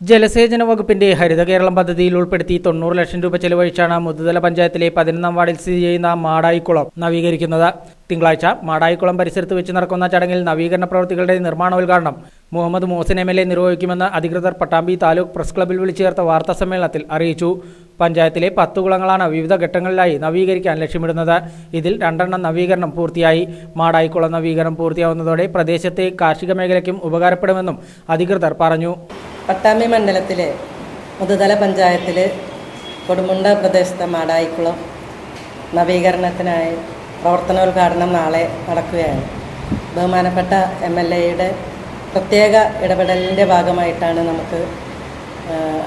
ജലസേചന വകുപ്പിന്റെ ഹരിത കേരളം പദ്ധതിയിൽ ഉൾപ്പെടുത്തി തൊണ്ണൂറ് ലക്ഷം രൂപ ചെലവഴിച്ചാണ് മുതുതല പഞ്ചായത്തിലെ പതിനൊന്നാം വാർഡിൽ സ്ഥിതി ചെയ്യുന്ന മാടായിക്കുളം നവീകരിക്കുന്നത്. തിങ്കളാഴ്ച മാടായിക്കുളം പരിസരത്ത് വെച്ച് നടക്കുന്ന ചടങ്ങിൽ നവീകരണ പ്രവൃത്തികളുടെ നിർമ്മാണോദ്ഘാടനം Muhammad Mohsin M L A നിർവഹിക്കുമെന്ന് അധികൃതർ പട്ടാമ്പി താലൂക്ക് പ്രസ് ക്ലബ്ബിൽ വിളിച്ചു ചേർത്ത വാർത്താ സമ്മേളനത്തിൽ അറിയിച്ചു. പഞ്ചായത്തിലെ പത്ത് കുളങ്ങളാണ് വിവിധ ഘട്ടങ്ങളിലായി നവീകരിക്കാൻ ലക്ഷ്യമിടുന്നത്. ഇതിൽ രണ്ടെണ്ണം നവീകരണം പൂർത്തിയായി. മാടായിക്കുളം നവീകരണം പൂർത്തിയാവുന്നതോടെ പ്രദേശത്തെ കാർഷിക മേഖലയ്ക്കും ഉപകാരപ്പെടുമെന്നും അധികൃതർ പറഞ്ഞു. പട്ടാമ്പി മണ്ഡലത്തിലെ മുതുതല പഞ്ചായത്തിൽ കൊടുമുണ്ട പ്രദേശത്തെ മാടായിക്കുളം നവീകരണത്തിനായി പ്രവർത്തനോദ്ഘാടനം നാളെ നടക്കുകയാണ്. ബഹുമാനപ്പെട്ട എം എൽ എയുടെ പ്രത്യേക ഇടപെടലിന്റെ ഭാഗമായിട്ടാണ് നമുക്ക്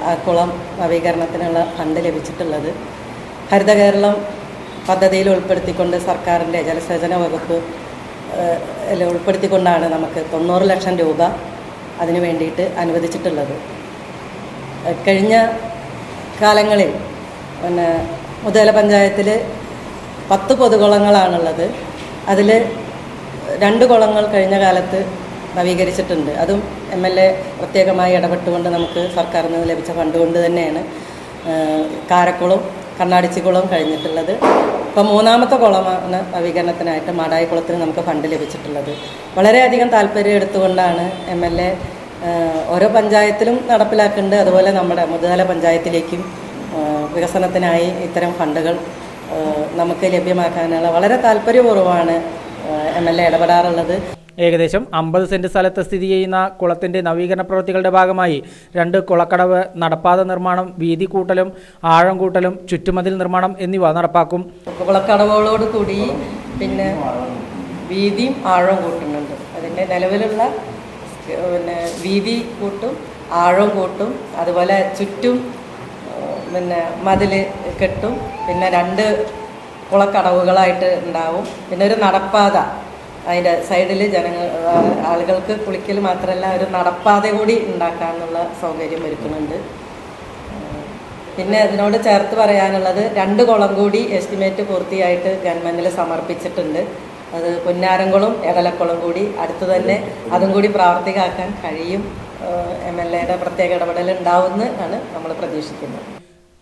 ആ, കുളം നവീകരണത്തിനുള്ള ഫണ്ട് ലഭിച്ചിട്ടുള്ളത്. ഹരിത കേരളം പദ്ധതിയിൽ ഉൾപ്പെടുത്തിക്കൊണ്ട് സർക്കാരിന്റെ ജലസേചന വകുപ്പ് ഉൾപ്പെടുത്തിക്കൊണ്ടാണ് നമുക്ക് തൊണ്ണൂറ് ലക്ഷം രൂപ അതിനു വേണ്ടിയിട്ട് അനുവദിച്ചിട്ടുള്ളത്. കഴിഞ്ഞ കാലങ്ങളിൽ പിന്നെ മുതല പഞ്ചായത്തിൽ പത്ത് പൊതുകുളങ്ങളാണുള്ളത്. അതിൽ രണ്ട് കുളങ്ങൾ കഴിഞ്ഞ കാലത്ത് നവീകരിച്ചിട്ടുണ്ട്. അതും എം എൽ എ പ്രത്യേകമായി ഇടപെട്ടുകൊണ്ട് നമുക്ക് സർക്കാരിൽ നിന്ന് ലഭിച്ച ഫണ്ട് കൊണ്ട് തന്നെയാണ്. ഏഹ് കാരക്കുളവും കണ്ണാടിച്ചിക്കുളവും കഴിഞ്ഞിട്ടുള്ളത്. ഇപ്പോൾ മൂന്നാമത്തെ കുളമാണ് നവീകരണത്തിനായിട്ട് മാടായി കുളത്തിന് നമുക്ക് ഫണ്ട് ലഭിച്ചിട്ടുള്ളത്. വളരെയധികം താല്പര്യം എടുത്തുകൊണ്ടാണ് എം എൽ എ ഓരോ പഞ്ചായത്തിലും നടപ്പിലാക്കുന്നുണ്ട്. അതുപോലെ നമ്മുടെ മുതുതല പഞ്ചായത്തിലേക്കും വികസനത്തിനായി ഇത്തരം ഫണ്ടുകൾ നമുക്ക് ലഭ്യമാക്കാനുള്ള വളരെ താല്പര്യപൂർവമാണ് എം എൽ എ ഇടപെടാറുള്ളത്. ഏകദേശം അമ്പത് സെന്റ് സ്ഥലത്ത് സ്ഥിതി ചെയ്യുന്ന കുളത്തിന്റെ നവീകരണ പ്രവൃത്തികളുടെ ഭാഗമായി രണ്ട് കുളക്കടവ് നടപ്പാത നിർമ്മാണം വീതി കൂട്ടലും ആഴം കൂട്ടലും ചുറ്റുമതിൽ നിർമ്മാണം എന്നിവ നടപ്പാക്കും. കുളക്കടവുകളോട് കൂടി പിന്നെ വീതിയും ആഴവും കൂട്ടുന്നുണ്ട്. അതിന്റെ നിലവിലുള്ള പിന്നെ വീതി കൂട്ടും ആഴവും കൂട്ടും അതുപോലെ ചുറ്റും പിന്നെ മതിൽ കെട്ടും പിന്നെ രണ്ട് കുളക്കടവുകളായിട്ട് ഉണ്ടാവും. പിന്നെ ഒരു നടപ്പാത. അതിന്റെ സൈഡിൽ ജനങ്ങൾ ആളുകൾക്ക് കുളിക്കൽ മാത്രമല്ല ഒരു നടപ്പാത കൂടി ഉണ്ടാക്കാനുള്ള സൗകര്യം ഒരുക്കുന്നുണ്ട്. പിന്നെ അതിനോട് ചേർത്ത് പറയാനുള്ളത് രണ്ട് കുളം കൂടി എസ്റ്റിമേറ്റ് പൂർത്തിയായിട്ട് ഗവൺമെന്റിൽ സമർപ്പിച്ചിട്ടുണ്ട്. അത് പുന്നാരംകുളം എടലക്കുളം കൂടി അടുത്ത് തന്നെ അതും കൂടി പ്രാവർത്തികമാക്കാൻ കഴിയും. എം എൽ എയുടെ പ്രത്യേക ഇടപെടൽ ഉണ്ടാവുമെന്ന് ആണ് നമ്മൾ പ്രതീക്ഷിക്കുന്നത്.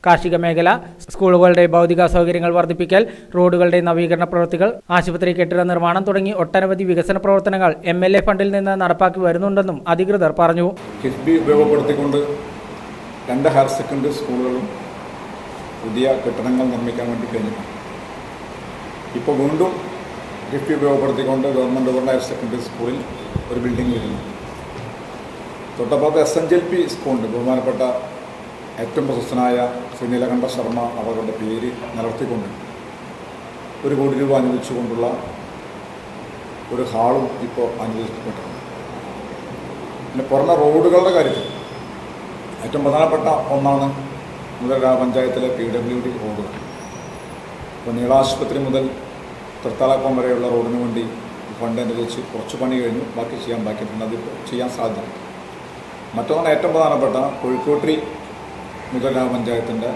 കാർഷിക മേഖല സ്കൂളുകളുടെ ഭൗതിക സൗകര്യങ്ങൾ വർദ്ധിപ്പിക്കൽ റോഡുകളുടെ നവീകരണ പ്രവൃത്തികൾ ആശുപത്രി കെട്ടിട നിർമ്മാണം തുടങ്ങി ഒട്ടനവധി വികസന പ്രവർത്തനങ്ങൾ എം എൽ എ ഫണ്ടിൽ നിന്ന് നടപ്പാക്കി വരുന്നുണ്ടെന്നും അധികൃതർ പറഞ്ഞു. കിഫ്ബി ഉപയോഗപ്പെടുത്തിക്കൊണ്ട് രണ്ട് ഹയർ സെക്കൻഡറി സ്കൂളുകളും പുതിയ കെട്ടിടങ്ങൾ നിർമ്മിക്കാൻ വേണ്ടി കഴിഞ്ഞു. ഇപ്പോൾ വീണ്ടും കിഫ്ബി ഉപയോഗപ്പെടുത്തിക്കൊണ്ട് ഗവൺമെന്റ് ഗവൺമെന്റ് ഹയർ സെക്കൻഡറി സ്കൂളിൽ ഒരു ബിൽഡിംഗ് വരുന്നു. തൊട്ടപ്പുറത്ത് എസ് എൻ ജി പി സ്കൂളുണ്ട് ബഹുമാനപ്പെട്ട ഏറ്റവും പ്രശസ്തനായ ശ്രീ നീലകണ്ഠ ശർമ്മ അവരുടെ പേര് നിലർത്തിക്കൊണ്ട് ഒരു കോടി രൂപ അനുവദിച്ചുകൊണ്ടുള്ള ഒരു ഹാളും ഇപ്പോൾ അനുവദിക്കപ്പെട്ടിട്ടുണ്ട്. പിന്നെ പുറമെ റോഡുകളുടെ കാര്യത്തിൽ ഏറ്റവും പ്രധാനപ്പെട്ട ഒന്നാണ് മുതൽ പഞ്ചായത്തിലെ പി ഡബ്ല്യു ഡി റോഡുകൾ ഇപ്പോൾ നീളാശുപത്രി മുതൽ തൃത്താലക്കുളം വരെയുള്ള റോഡിന് വേണ്ടി ഫണ്ട് അനുവദിച്ച് കുറച്ച് പണി കഴിഞ്ഞു ബാക്കി ചെയ്യാൻ ബാക്കിയിട്ടുണ്ട്. അതിപ്പോൾ ചെയ്യാൻ സാധ്യത മറ്റൊന്നാണ് ഏറ്റവും പ്രധാനപ്പെട്ട കോഴിക്കോട്രി മുതൽ പഞ്ചായത്തിന്റെ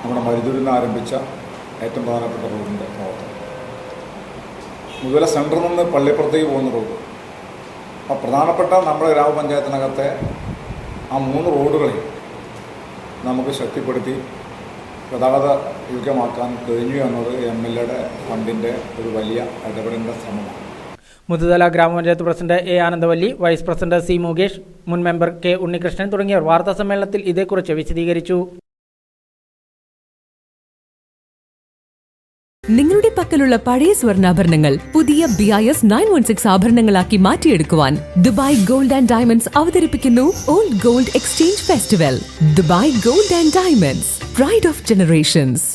നമ്മുടെ മരുതൂരിൽ നിന്ന് ആരംഭിച്ച ഏറ്റവും പ്രധാനപ്പെട്ട റോഡിന്റെ പ്രവർത്തനം മുതല സെന്ററിൽ നിന്ന് പള്ളിപ്പുറത്തേക്ക് പോകുന്ന റോഡ്. അപ്പോൾ പ്രധാനപ്പെട്ട നമ്മുടെ ഗ്രാമപഞ്ചായത്തിനകത്തെ ആ മൂന്ന് റോഡുകളെ നമുക്ക് ശക്തിപ്പെടുത്തി ഗതാഗത യോഗ്യമാക്കാൻ കഴിഞ്ഞു എന്നത് എം എൽ എയുടെ ഫണ്ടിന്റെ ഒരു വലിയ ഇടപെടലിന്റെ ശ്രമമാണ്. മുതുതല ഗ്രാമപഞ്ചായത്ത് president A Anandavalli vice president C Mukesh മുൻ മെമ്പർ കെ ഉണ്ണികൃഷ്ണൻ തുടങ്ങിയവർ വാർത്താ സമ്മേളനത്തിൽ ഇതേക്കുറിച്ച് വിശദീകരിച്ചു. നിങ്ങളുടെ പക്കലുള്ള പഴയ സ്വർണാഭരണങ്ങൾ പുതിയ B I S nine one six ആഭരണങ്ങളാക്കി മാറ്റിയെടുക്കുവാൻ ദുബായ് ഗോൾഡ് ആൻഡ് ഡയമണ്ട്സ് അവതരിപ്പിക്കുന്നു old gold exchange festival. Dubai gold and diamonds pride of generations.